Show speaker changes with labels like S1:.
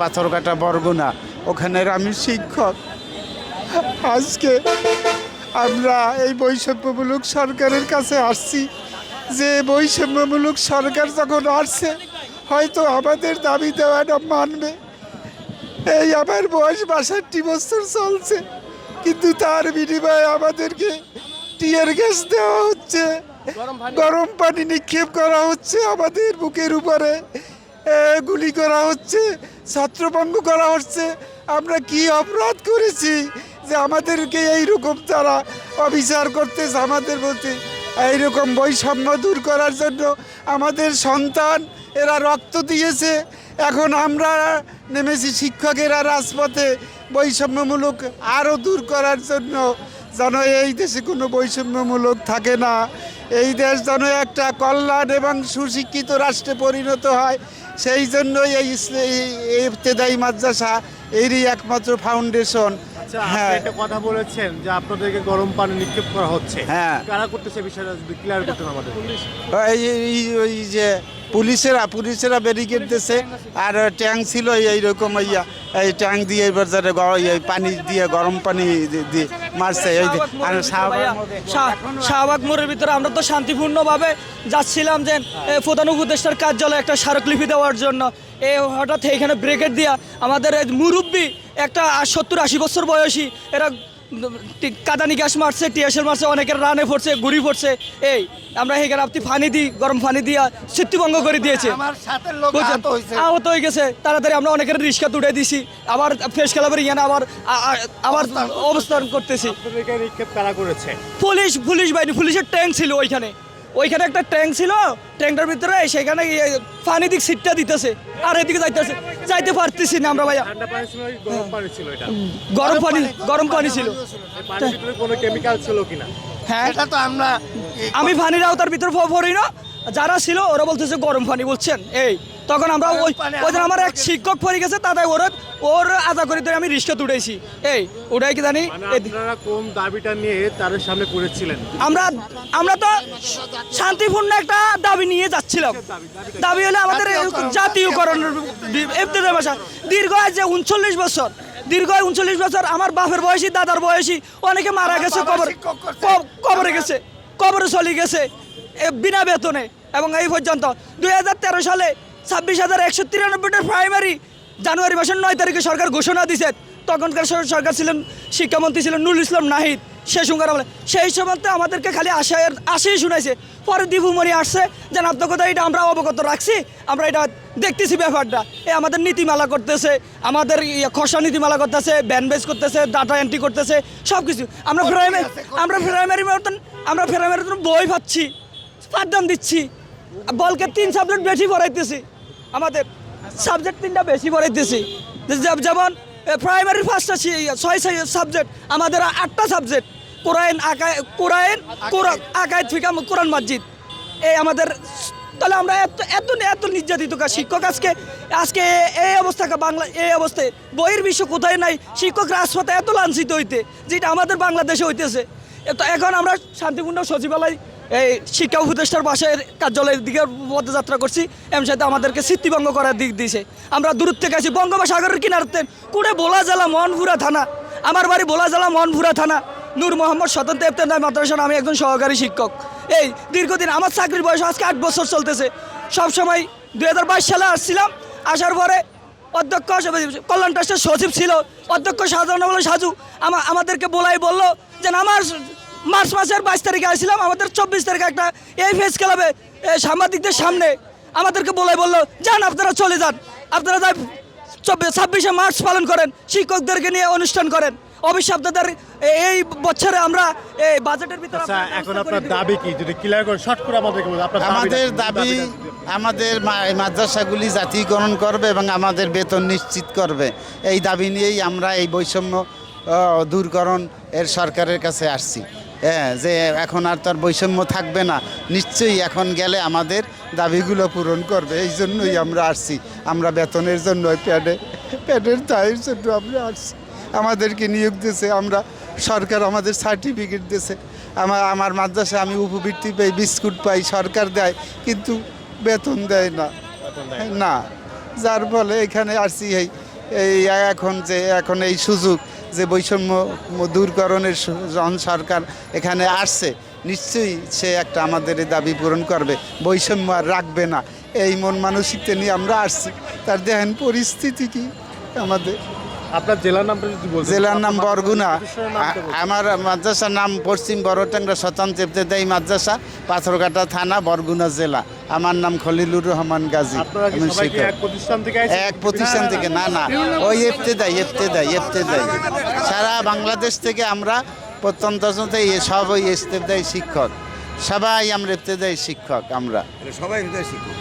S1: পাথরকাটা বরগুনা ওখানের আমি শিক্ষক। আজকে আমরা এই বৈষম্যমূলক সরকারের কাছে আসছি যে বৈষম্যমূলক সরকার যখন আসছে, হয়তো আমাদের দাবি দেওয়াটা মানবে। এই আমার বয়স বাষট্টি বছর চলছে, কিন্তু তার বিনিময়ে আমাদেরকে টিয়ার গ্যাস দেওয়া হচ্ছে, গরম পানি নিক্ষেপ করা হচ্ছে আমাদের বুকের উপরে। গুলি করা হচ্ছে, ছত্রভঙ্গ করা হচ্ছে। আমরা কি অপরাধ করেছি যে আমাদেরকে এইরকম তারা অবিচার করতেছে আমাদের প্রতি এইরকম বৈষম্য দূর করার জন্য আমাদের সন্তান, এরা রক্ত দিয়েছে। এখন আমরা নেমেছি শিক্ষকেরা রাজপথে বৈষম্যমূলক আরও দূর করার জন্য। যেন এই দেশে কোনো বৈষম্যমূলক থাকে না। এই দেশ যেন একটা কল্যাণ এবং সুশিক্ষিত রাষ্ট্রে পরিণত হয় সেই জন্যই এই এই মাদ্রাসা এরই একমাত্র ফাউন্ডেশন
S2: আচ্ছা
S1: হ্যাঁ।
S2: একটা কথা বলেছেন যে আপনাদেরকে গরম পানি নিক্ষেপ করা হচ্ছে।
S1: হ্যাঁ।
S2: কারা করতেছে বিষয়টা যদি ক্লিয়ার করতেন আমাদের।
S1: এই এই- ওই যে পুলিশেরা পুলিশেরা ব্যারিকেড দিয়েছে আর ট্যাঙ্ক ছিল এইরকম ইয়া এই ট্যাঙ্ক দিয়ে এবার যারা পানি দিয়ে গরম পানি দিয়ে মারছে ওই যে- শাহবাগ মোড়ে-
S3: মোড়ের ভিতরে আমরা তো শান্তিপূর্ণভাবে যাচ্ছিলাম যে প্রধান উপদেষ্টার কার্যালয়ে একটা স্মারকলিপি দেওয়ার জন্য। এ হঠাৎ এখানে ব্রেকেট দিয়া আমাদের মুরব্বী একটা সত্তর আশি বছর বয়সী এরা কাদানি গ্যাস মারছে টিয়াশেল মারছে অনেকের রানে পড়ছে গুড়ি পড়ছে। এই আমরা এখানে আপনি ফানি দিই গরম ফানি দিয়া স্মৃতিভঙ্গ করে দিয়েছে?
S1: আহত
S3: হয়ে গেছে তাড়াতাড়ি আমরা অনেকের রিক্সা তুলে দিছি। আবার ফ্রেশ ক্লাবের ইয়ানে আবার আবার অবস্থান। করতেছি। পুলিশ পুলিশ বাহিনী পুলিশের ট্যাঙ্ক ছিল ওইখানে। ওইখানে একটা ট্যাঙ্ক ছিল ট্যাঙ্কটার ভিতরে সেখানে পানি দিক সিটটা দিতেছে আর এদিকে যাইতেছে। যাইতে পারতেছি না আমরা ভাইয়া।
S2: ঠান্ডা পানি ছিল নাকি গরম পানি
S3: গরম পানি ছিল।
S2: এই কোনো কেমিক্যাল ছিল কিনা?
S3: হ্যাঁ।
S1: এটা তো আমরা
S3: আমি পানির আওতার ভিতরে ফোন পড়ি না যারা ছিল ওরা বলতেছে গরম পানি বলছেন। এই তখন আমরা ওই ওই দিন আমার এক শিক্ষক পড়ে গেছে তাদের ওর ওর আদা করে ধরে আমি রিক্সা তুলেছি এই ওটাই কি জানি?
S2: মানে কোন দাবিটা নিয়ে তাদের সামনে করেছিলেন?
S3: আমরা আমরা তো শান্তিপূর্ণ একটা দাবি নিয়ে যাচ্ছিলাম। দাবি? হলে আমাদের জাতীয়করণ। এফতেদের ভাষা। দীর্ঘ আজ যে উনচল্লিশ বছর দীর্ঘ উনচল্লিশ বছর আমার বাপের বয়সী দাদার বয়সী অনেকে মারা গেছে কবর কবরে গেছে কবরে চলে গেছে এ বিনা বেতনে। এবং এই পর্যন্ত দুই হাজার তেরো সালে ছাব্বিশ হাজার একশো তিরানব্বইটা প্রাইমারি জানুয়ারি মাসের নয় তারিখে সরকার ঘোষণা দিয়েছে তখনকার সর- সরকার ছিলেন শিক্ষামন্ত্রী ছিলেন নুরুল ইসলাম নাহিদ। সে সঙ্গে আমলে সেই সময় তো আমাদেরকে খালি আশায়ের আশাই শুনাইছে। পরে দীপুমণি আসছে যে আপনার কথা এটা আমরা অবগত রাখছি আমরা এটা দেখতেছি ব্যাপারটা। এ আমাদের নীতিমালা করতেছে আমাদের ইয়ে খসড়া নীতিমালা করতেছে ব্যানবেজ করতেছে ডাটা এন্ট্রি করতেছে সব কিছু আমরা প্রাইমারি আমরা প্রাইমারি মতন আমরা প্রাইমারি মতন বই পাচ্ছি পাঠদান দিচ্ছি। বলকে তিন সাবজেক্ট বেশি পড়াইতেছি। আমাদের সাবজেক্ট তিনটা বেশি পড়াইতেছি যেমন প্রাইমারি ফার্স্টটা ছয় সাবজেক্ট আমাদের আটটা সাবজেক্ট কোরআন আকায় কোরআন কোরআন আকায় ফিকা কোরআন মসজিদ এই আমাদের তাহলে আমরা এত এত এত নির্যাতিত শিক্ষক আজকে আজকে এই অবস্থা কা বাংলা এই অবস্থায় বইয়ের বিশ্ব কোথায় নাই? শিক্ষক রাজপথে এত লাঞ্ছিত হইতে, যেটা আমাদের বাংলাদেশে হইতেছে। তো এখন আমরা শান্তিপূর্ণ সচিবালয় এই শিক্ষা উপদেষ্টার বাসায় কার্যালয়ের দিকে পদযাত্রা করছি। এম সাথে আমাদেরকে স্মৃতিভঙ্গ করার দিক দিয়েছে। আমরা দূর থেকে আছি বঙ্গোপসাগরের কিনারতে। কুড়ে বোলা জেলা মনপুরা থানা। আমার বাড়ি বোলা জেলা মনপুরা থানা। নূর মোহাম্মদ স্বতন্ত্র ইফতেদার মাদ্রাসা আমি একজন সহকারী শিক্ষক। এই দীর্ঘদিন আমার চাকরির বয়স আজকে আট বছর চলতেছে। সবসময় দুই হাজার বাইশ সালে আসছিলাম। আসার পরে অধ্যক্ষ কল্যাণ ট্রাস্টের সচিব ছিল। অধ্যক্ষ সাধারণ বলে সাজু আমা- আমাদেরকে বলাই বলল যে আমার মার্চ মাসের বাইশ তারিখে আসছিলাম। আমাদের চব্বিশ তারিখে একটা এই ফেস ক্লাবে সাংবাদিকদের সামনে আমাদেরকে বলে বলল যান আপনারা চলে যান। আপনারা যাই চব্বিশ ছাব্বিশে মার্চ পালন করেন শিক্ষকদেরকে নিয়ে অনুষ্ঠান করেন। অবশ্যই আপনাদের এই বছরে আমরা এই বাজেটের ভিতরে
S2: আচ্ছা এখন আপনার
S3: দাবি।
S2: কি? যদি ক্লিয়ার করে শর্ট করে দাবিটা
S1: আমাদের দাবি আমাদের এই মাদ্রাসাগুলি জাতীয়করণ করবে এবং আমাদের বেতন নিশ্চিত করবে। এই দাবি নিয়েই আমরা এই বৈষম্য দূরকরণ এর সরকারের কাছে আসছি। হ্যাঁ যে এখন আর তার বৈষম্য থাকবে না। নিশ্চয়ই এখন গেলে আমাদের দাবিগুলো পূরণ করবে। এই জন্যই আমরা আসছি। আমরা বেতনের জন্য প্যাডে প্যাডের দায়ের জন্য আমরা আসছি। আমাদেরকে নিয়োগ দিয়েছে আমরা সরকার আমাদের সার্টিফিকেট দিয়েছে। আমার আমার মাদ্রাসায় আমি উপবৃত্তি পাই বিস্কুট পাই সরকার দেয় কিন্তু বেতন দেয় না।
S2: দেয়
S1: না যার ফলে এখানে আসছি এই এই এখন যে এখন এই সুযোগ যে বৈষম্য দূরকরণের যখন সরকার এখানে আসছে নিশ্চয়ই সে একটা আমাদের এই দাবি পূরণ করবে। বৈষম্য আর রাখবে না। এই মন মানসিকতা নিয়ে আমরা আসছি। তার দেখেন পরিস্থিতি কি আমাদের।
S2: আপনার জেলার নামটা যদি বলতেন।
S1: জেলার নাম বরগুনা। আমার মাদ্রাসার নাম পশ্চিম বড়টাংরা স্বতন্ত্র ইবতেদায়ী মাদ্রাসা পাথরঘাটা থানা বরগুনা জেলা। আমার নাম খলিলুর রহমান গাজী আমি শিক্ষক।
S2: এক প্রতিষ্ঠান থেকে আইছেন?
S1: এক প্রতিষ্ঠান থেকে না না ওই এফতেদাই এফতেদাই এফতেদাই সারা বাংলাদেশ থেকে আমরা প্রত্যন্ত সব ওই ইফতেদায়ী শিক্ষক সবাই আমরা দেয় শিক্ষক আমরা
S4: সবাই শিক্ষক